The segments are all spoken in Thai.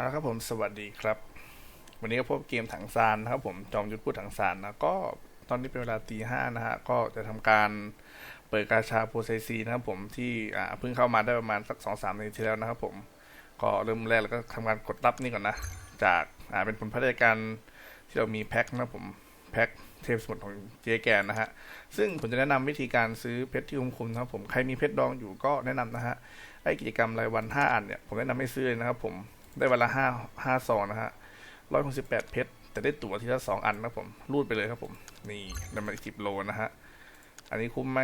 เอาละครับผมสวัสดีครับ วันนี้ก็พบเกมถังซานนะครับผมจอมยุทธพูดถังซานนะก็ตอนนี้เป็นเวลาตีห้านะฮะก็จะทำการเปิดกาชาโพไซซีนะครับผมที่อ่าเพิ่งเข้ามาได้ประมาณสักสองสามนาทีที่แล้วนะครับผมก็เริ่มแรกแล้วก็ทำการกดรับนี่ก่อนนะ จากอ่าเป็นผลพระราการที่เรามีแพ็คนะผมแพ็คเทพสมุทรของเจแกนนะฮะ ซึ่งผมจะแนะนำวิธีการซื้อเพชรที่คุ้มๆนะครับผมใครมีเพชรดองอยู่ก็แนะนำนะฮะไอกิจกรรมรายวันห้าอันเนี่ยผมแนะนำให้ซื้อเลยนะครับผม ได้วันละห้าห้าซองนะฮะร้อยหกสิบแปดเพชรแต่ได้ตั๋วทีละสองอันนะผม รูดไปเลยครับผม นี่ได้มาสิบโลนะฮะ อันนี้คุ้มไหม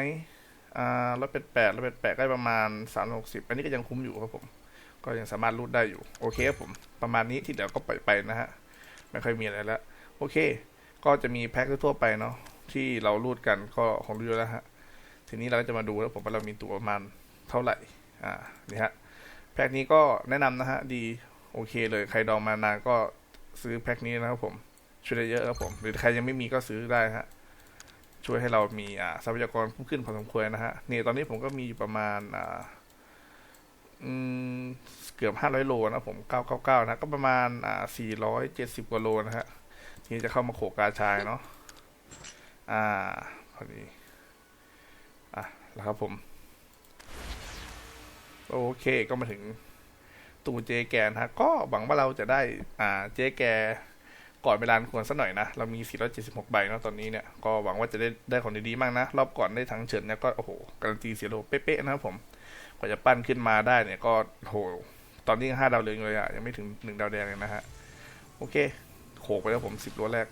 อ่าร้อยเป็ดแปดร้อยเป็ดแปดก็ประมาณสามหกสิบอันนี้ก็ยังคุ้มอยู่ครับผม ก็ยังสามารถรูดได้อยู่ โอเคครับผม ประมาณนี้ที่เหลือก็ปล่อยไปนะฮะ ไม่ค่อยมีอะไรแล้วโอเค ก็จะมีแพ็คทั่วไปเนาะ ที่เรารูดกันก็คงรู้อยู่แล้วฮะ ทีนี้เราก็จะมาดูแล้วผมว่าเรามีตั๋วประมาณเท่าไหร่ อ่า นี่ฮะ แพ็คนี้ก็แนะนำนะฮะ ดี โอเคเลย ใครดองมานานก็ซื้อแพ็คนี้นะครับผม ช่วยได้เยอะครับผม หรือใครยังไม่มีก็ซื้อได้ฮะ ช่วยให้เรามีอ่าทรัพยากรเพิ่มขึ้นพอสมควรนะฮะ นี่ตอนนี้ผมก็มีอยู่ประมาณอ่าอืมเกือบห้าร้อยโลนะผมเก้าเก้าเก้านะ ก็ประมาณอ่าสี่ร้อยเจ็ดสิบกว่าโลนะฮะ ทีนี้จะเข้ามาโขกกาชายเนาะ อ่า พอดี อะแล้วครับผม โอเค ก็มาถึง ตูเจแกนฮะก็หวังว่าเราจะได้อ่าเจแกก่อนเวลาควรสักหน่อยนะ เรามี 476 ใบเนาะตอนนี้เนี่ย ก็หวังว่าจะได้ได้ของดีๆมากนะ รอบก่อนได้ทั้งเฉินเนี่ยก็โอ้โห การันตีเสียโลเป๊ะๆนะครับผมกว่าจะปั้นขึ้นมาได้เนี่ยก็โห ตอนนี้ห้าดาวเรืองเลยอะยังไม่ถึงหนึ่งดาวแดงเลยนะฮะ โอเคโขกไปแล้วผมสิบโลแรก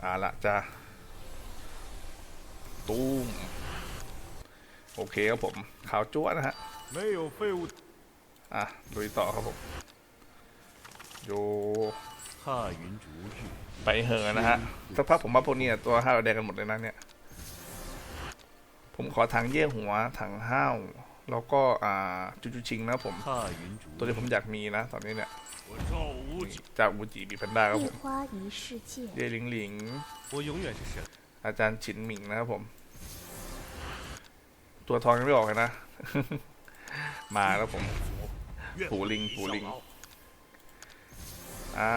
เอาละจ้าตูม โอเคครับผมขาวจ้วนะฮะอะดูต่อครับผมโยไปเหอนะฮะสักพักผมว่าพวกนี้ตัวห้าวแดงกันหมดเลยนะเนี่ย ผมขอถังเยี่ยหัวถังห้าวแล้วก็อ่าจุจุชิงนะผม ตัวที่ผมอยากมีนะ ตอนนี้เนี่ยจากอูจิบีพันด้าครับผมเดลิงหลิงอาจารย์ฉินหมิงนะครับผม ตัวทองยังไม่ออกเลยนะ มาแล้วผมผูลิงผูลิง อ่า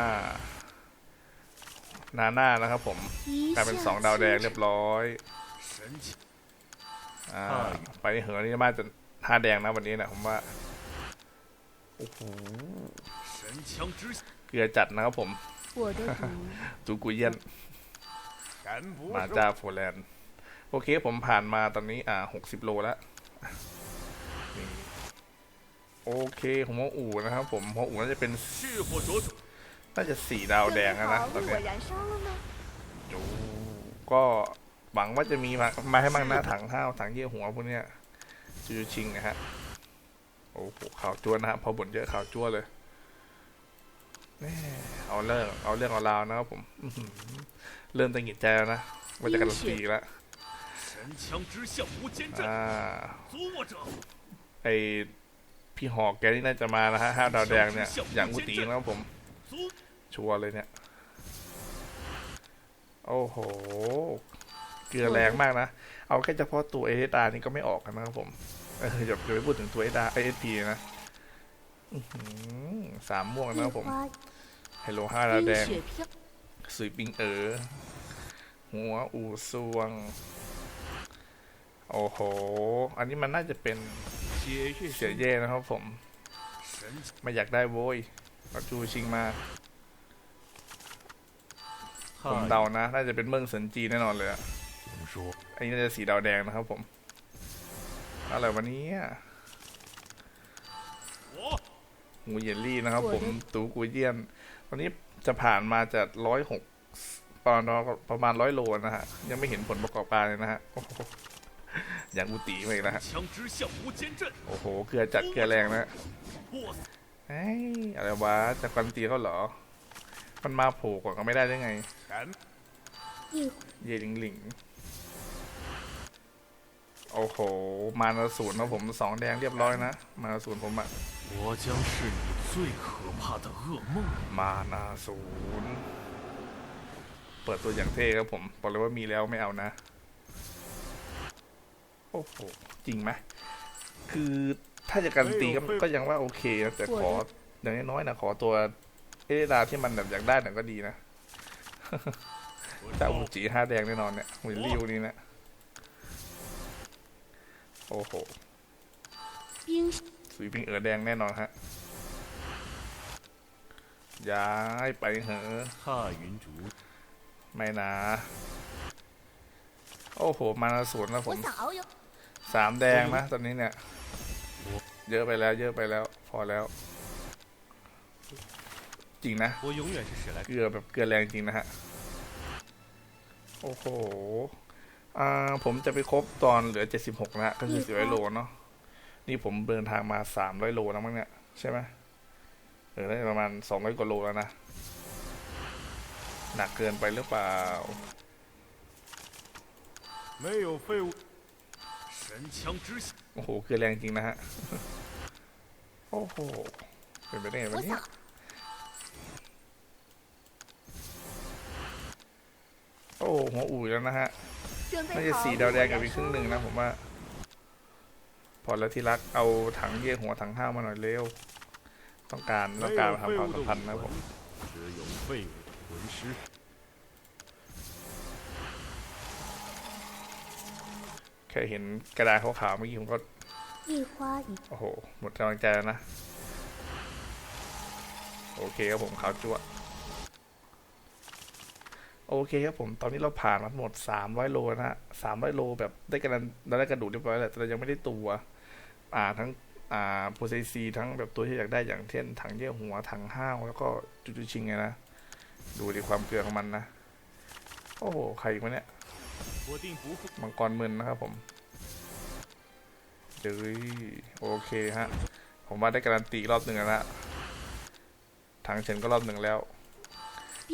นาหน้านะครับผมกลายเป็นสองดาวแดงเรียบร้อยอไปเหินนี่มาจะท่าแดงนะวันนี้นะผมว่าโอ้โหเกลือจัดนะครับผมจูกุเย็นมาจาโฟแลนด์ โอเคผมผ่านมาตอนนี้อ่าหกสิบโลแล้วโอเคของพ่ออู่นะครับผมพ่ออู่น่าจะเป็นน่าจะสีดาวแดงนะตอนนี้ก็หวังว่าจะมีมาให้มั่งนะถังข้าวถังเยี่ยหัวพวกเนี้ยจูชิงนะฮะโอ้โหข่าวจ้วนนะฮะพอบ่นเยอะข่าวจ้วเลยเอาเรื่องเอาเรื่องเอาราวนะครับผม เริ่มจะหงิดใจแล้วนะว่าจะการันตีแล้ว อ่ไอพี่หอกแกนี่น่าจะมานะฮะห้าดาวแดงเนี่ย อย่างกุตีแล้วผม ชัวร์เลยเนี่ย โอ้โห เกลือแรงมากนะ เอาแค่เฉพาะตัวเอเดตานี่ก็ไม่ออกกันนะครับผม เอออย่าไปพูดถึงตัวเอเดตาเอเอพีนะสามม่วงนะผมไฮโลห้าดาวแดง สุยปิงเอ๋อหัวอู่ซวง โอ้โห อันนี้มันน่าจะเป็นเสียเย่นะครับผม ไม่อยากได้โว้ยเราจูชิงมาผมเดานะ น่าจะเป็นเมืองสันจีแน่นอนเลยอะอันนี้น่าจะสีดาวแดงนะครับผม อะไรวันนี้งูเยลลี่นะครับผม ตูกูเยี่ยน วันนี้จะผ่านมาจากร้อยหกประมาณประมาณร้อยโลนะฮะ ยังไม่เห็นผลประกอบการเลยนะฮะ อย่างมุติมาอีกแล้วฮะโอ้โหเกลือจัดเกลือแรงนะไอ้อะไรวะจะกันตีเขาเหรอ มันมาโผล่ก่อนก็ไม่ได้ได้ไงเย่ลิงหลิงโอ้โห มานาสูนนะผมสองแดงเรียบร้อยนะ มานาสูนผมอะมานาสูนเปิดตัวอย่างเท่ครับผม บอกเลยว่ามีแล้วไม่เอานะ โอ้โหจริงไหมคือถ้าจะการันตีก็ก็ยังว่าโอเคนะแต่ขออย่างน้อยๆนะขอตัวเอเดราที่มันแบบอยากได้หน่อยก็ดีนะจะอุจิห้าแดงแน่นอนเนี่ยวิลลี่นี่นะโอ้โหสุยปิงเอ๋อแดงแน่นอนฮะย้ายไปเหอะไม่นะ โอ้โห มาสวนนะผม สามแดงนะ ตอนนี้เนี่ย เยอะไปแล้ว เยอะไปแล้ว พอแล้ว จริงนะ 我永远是史莱 เกลือแบบเกลือแรงจริงนะฮะ โอ้โห อ่า ผมจะไปครบตอนเหลือ 76 นะฮะ ก็คือ400โลเนาะ นี่ผมเดินทางมา 300 โลแล้วมั้งเนี่ย ใช่ไหมเออได้ประมาณ 200 กว่าโลแล้วนะ หนักเกินไปหรือเปล่า 没有废物。 โอ้โห คือแรงจริงนะฮะ โอ้โห เป็นไปได้ไงวะเนี่ยโอ้โหัวอู่แล้วนะฮะ น่าจะสีดาวแดงกันไปครึ่งหนึ่งนะผมว่า พอแล้วที่รัก เอาถังเยี่ยหัวถังห้ามาหน่อยเร็ว ต้องการต้องการทำความสัมพันธ์นะผม แค่เห็นกระดาษขาวๆเมื่อกี้ผมก็อีควายโอ้โห หมดกำลังใจแล้วนะ โอเคครับผมขาวจั่วโอเคครับผมตอนนี้เราผ่านมาหมดสามร้อยโลนะสามร้อยโลแบบได้กระดานได้กระดูกเรียบร้อยแล้วแต่เรายังไม่ได้ตัว อ่าทั้งอ่าโพไซซีทั้งแบบตัวที่อยากได้อย่างเช่นถังเยื่อหัวถังห้าวแล้วก็จุดจชิงไงนะ ดูดีความเกลือของมันนะ โอ้โห ใครอีกวะเนี่ย มังกรมึนนะครับผมเฮ้ยโอเคฮะ ผมว่าได้การันตีรอบหนึ่งแล้วนะทางเฉินก็รอบหนึ่งแล้ว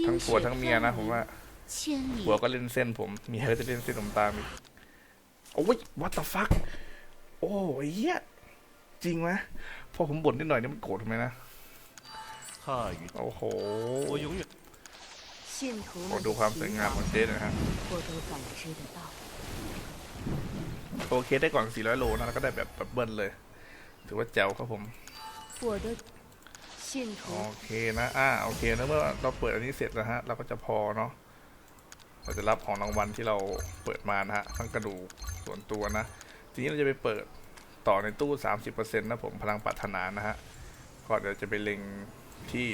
ทั้งผัวทั้งเมียนะผมว่าผัวก็เล่นเส้นผมเมียก็จะเล่นเส้นผมตามอีกโอ้ยวัต t the fuck โอ้ยเหี้ยจริงไหมพอผมบ่นนิดหน่อยนี่มันโกรธไหมนะโอ้โห 信徒 โอ้ 们 ดู 的 ความ 祈 สวยงาม 祷 ของเจ๊หนะครับ 我都感知得到。 โอเคได้ก่อน 400 โลนะ แล้วก็ได้แบบแบบเบิ้ลเลย ถือว่าแจ๋วครับผม 我的信 โอ 徒 เคนะ อ่า โอเคนะเมื่อเราเปิดอันนี้เสร็จนะฮะ เราก็จะพอเนาะ เราจะรับของรางวัลที่เราเปิดมานะฮะ ทั้งกระดูกส่วนตัวนะ ทีนี้เราจะไปเปิดต่อในตู้ 30%นะผมพลังปรารถนานะฮะ ก็เดี๋ยวจะไปเล็งที่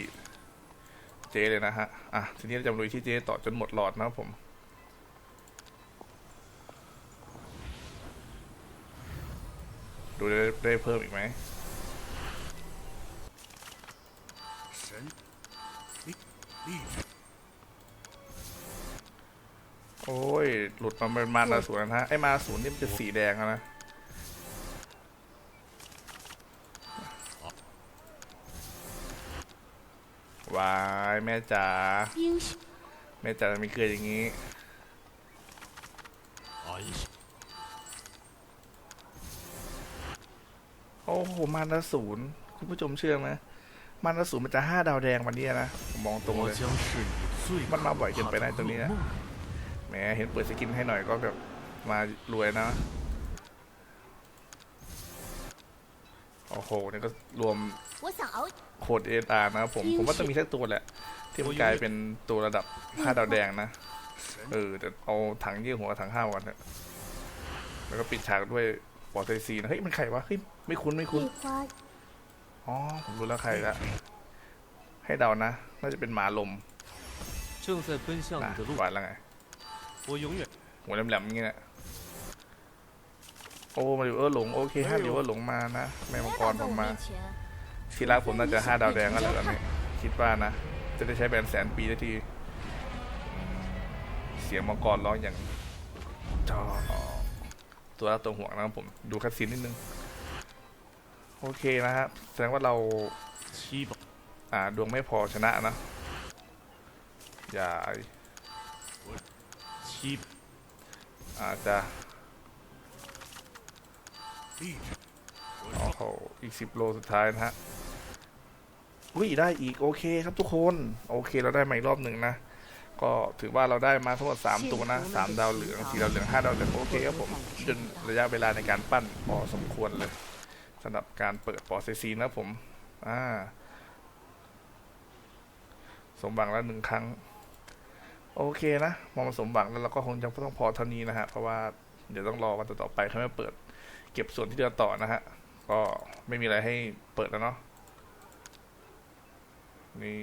เจเลยนะฮะ อะ ทีนี้จะมาดูที่เจต่อจนหมดหลอดนะผมดูได้ได้เพิ่มอีกไหมโอ้ย หลุดมาเป็นมานาศูนย์นะฮะ ไอมาศูนย์นี่มันจะสีแดงนะ วายแม่จ๋าแม่จ๋าไม่เคยอย่างนี้โอ้โหมานะศูนย์คุณผู้ชมเชื่อไหมมานะศูนย์มันจะห้าดาวแดงวันนี้นะผมมองตรงเลยมันมาบ่อยเกินไปในตรงนี้นะแหมเห็นเปิดสกินให้หน่อยก็แบบมารวยนะโอ้โหนี่ก็รวม โคดเอตานะครับผม ผมว่าต้องมีสักตัวแหละ ที่มันกลายเป็นตัวระดับห้าดาวแดงนะ เออเดี๋ยวเอาถังยี่หัวถังห้าก่อนเถอะแล้วก็ปิดฉากด้วยบอสไซซีนะเฮ้ยมันใครวะเฮ้ยไม่คุ้นไม่คุ้นอ๋อผมรู้แล้วใครละให้เดานะ น่าจะเป็นหมาลมหวานแล้วไงหัวแหลมๆอย่างเงี้ยโอ้มาดิวเออหลงโอเคห้าริวเออหลงมานะแมวมังกรผมมา ทีแรกผมน่าจะห้าดาวแดงก็แล้วตอนนี้คิดว่านะ จะได้ใช้แบรนด์แสนปีได้ที เสียงมังกรร้องอย่างจอตัวตัวห่วงนะครับผมดูคัดซีนนิดนึง โอเคนะครับแสดงว่าเราชีพอ่า ดวงไม่พอชนะนะ อย่าชีพอาจจะ โอ้โหอีกสิบโลสุดท้ายนะฮะอุ้ยได้อีกโอเคครับทุกคน โอเคเราได้มาอีกรอบหนึ่งนะ ก็ถือว่าเราได้มาทั้งหมดสามตัวนะสามดาวเหลืองสี่ดาวเหลืองห้าดาวเหลืองโอเคครับผมจนระยะเวลาในการปั้นพอสมควรเลยสำหรับการเปิดปอเซซีนะครับผม อ่า สมหวังแล้วหนึ่งครั้ง โอเคนะมองสมหวังแล้วเราก็คงจะต้องพอเท่านี้นะฮะเพราะว่าเดี๋ยวต้องรอวันต่อๆไปเขาไม่เปิด เก็บส่วนที่เหลือต่อนะฮะ ก็ไม่มีอะไรให้เปิดแล้วเนาะนี่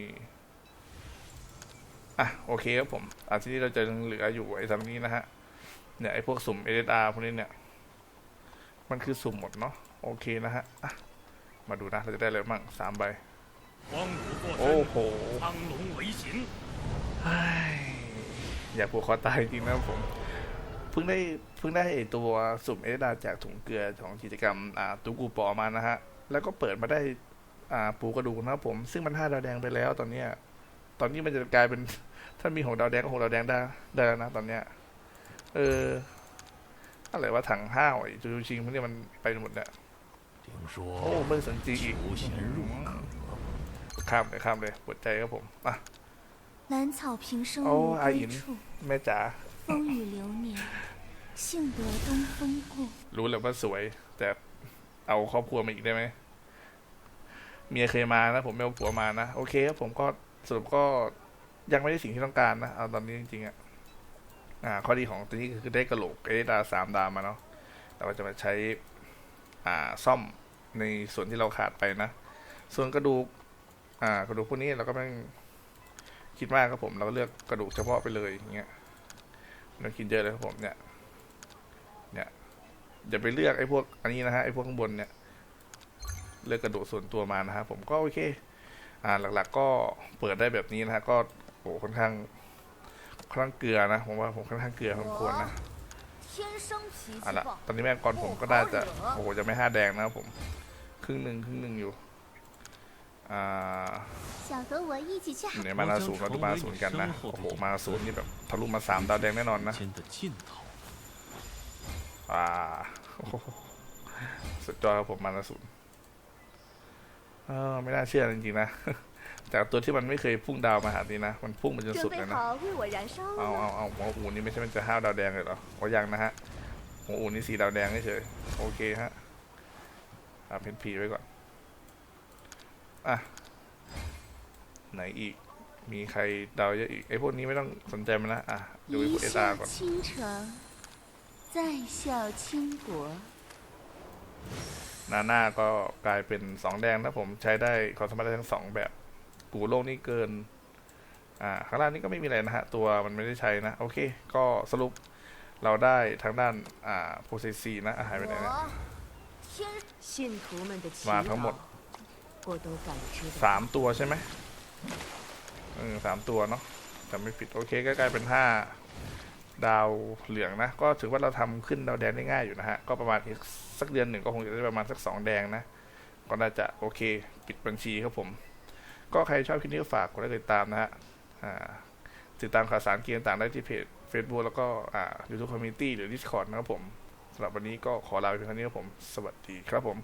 อะโอเคครับผมอันที่เราจะเหลืออยู่ไอ้ทำนี้นะฮะ เนี่ยไอ้พวกสุ่ม LSR พวกนี้เนี่ย มันคือสุ่มหมดเนาะโอเคนะฮะะมาดูนะ เราจะได้เลยมั่งสามใบ โอ้โหอยากผูกคอตายจริงนะผม เพิ่งได้เพิ่งได้ตัวสุ่มเอดาจากถุงเกลือของกิจกรรมตูกูปอมานะฮะ แล้วก็เปิดมาได้อ่ปูกระดูกนะผม ซึ่งมันห้าดาวแดงไปแล้วตอนเนี้ย ตอนนี้มันจะกลายเป็นถ้ามีหงดาวแดงก็หงดาวแดงได้ได้แล้วนะตอนเนี้ย เอออะไรว่าถังห้าวไอ้จูชิงพวกนี้มันไปหมดเนี่ยโอ้เบิ่งสันจีอีกข้ามเลยข้ามเลยปวดใจครับผมอะโอ้อาอินแม่จ๋า 风雨流年，幸得东风过。 รู้เลยว่าสวย แต่เอาครอบครัวมาอีกได้ไหมเมียเคยมานะ ผมไม่เอาผัวมานะ โอเคครับผมก็สรุปก็ยังไม่ได้สิ่งที่ต้องการนะ เอาตอนนี้จริงๆอ่ะอ่า ข้อดีของตัวนี้คือได้กระโหลกเอดาสามดาวมาเนาะเราก็จะมาใช้ อ่าซ่อมในส่วนที่เราขาดไปนะ ส่วนกระดูก อ่ากระดูกพวกนี้เราก็ไม่ต้องคิดมากครับผม เราก็เลือกกระดูกเฉพาะไปเลยอย่างเงี้ย เกินเยอะเลยครับผมเนี่ย เนี่ยอย่าไปเลือกไอ้พวกอันนี้นะฮะไอ้พวกข้างบนเนี่ย เลือกกระดูกส่วนตัวมานะฮะผมก็โอเค อ่าหลัก ๆ ก็เปิดได้แบบนี้นะฮะก็โอ้ค่อนข้างค่อนข้างเกลือนะผมว่าผมค่อนข้างเกลือพอควรนะอะละตอนนี้แม่งกรผมก็ได้จะโอ้โหจะไม่ห้าแดงนะผม ครึ่งหนึ่งครึ่งหนึ่งอยู่ อ่าเดี๋ยวมาลาสูนเราดูมาลาสูนกันนะ โอ้โหมาสูนนี่แบบทะลุมาสามดาวแดงแน่นอนนะอ่าสุดยอดครับผมมาลาสูนเออไม่น่าเชื่อจริงๆนะ จากตัวที่มันไม่เคยพุ่งดาวมาหาดีนะ มันพุ่งมาจนสุดเลยนะ เอาเอาเอาหัวอูนี่ไม่ใช่มันจะห้าดาวแดงเลยหรอโอ้ยังนะฮะหัวอูนี่สีดาวแดงเฉยโอเคฮะเอาป็นพีไว้ก่อน อะ ไหนอีก มีใครเดาเยอะอีกไอ้พวกนี้ไม่ต้องสนใจมันนะอะดูไอ้พวกเอตาก่อนนาหน้าก็กลายเป็นสองแดงนะผมใช้ได้ขอามสามารถทั้งสองแบบ กูโลกนี่เกิน อ่า ข้างล่างนี้ก็ไม่มีอะไรนะฮะ ตัวมันไม่ได้ใช้นะ โอเค ก็สรุปเราได้ทางด้าน อ่าโพเซซีนะหายไปไหนนะมาทั้งหมด 我都感知 สา 到。 มตัวใช่ไหมเออสามตัวเนาะจำไม่ผิด โอเค ก็กลายเป็นห้าดาวเหลืองนะ ก็ถือว่าเราทำขึ้นดาวแดงได้ง่ายอยู่นะฮะ ก็ประมาณอีกสักเดือนหนึ่งก็คงจะได้ประมาณสักสองแดงนะ ก็น่าจะโอเค ปิดบัญชีครับผม ก็ใครชอบคลิปนี้ก็ฝากกดไลค์กดติดตามนะฮะ อ่า ติดตามข่าวสารเกมต่างได้ที่เพจ Facebook แล้วก็อ่า YouTube Community หรือ Discord นะครับผมสำหรับวันนี้ก็ขอลาไปเพียงเท่านี้ครับผม สวัสดีครับผม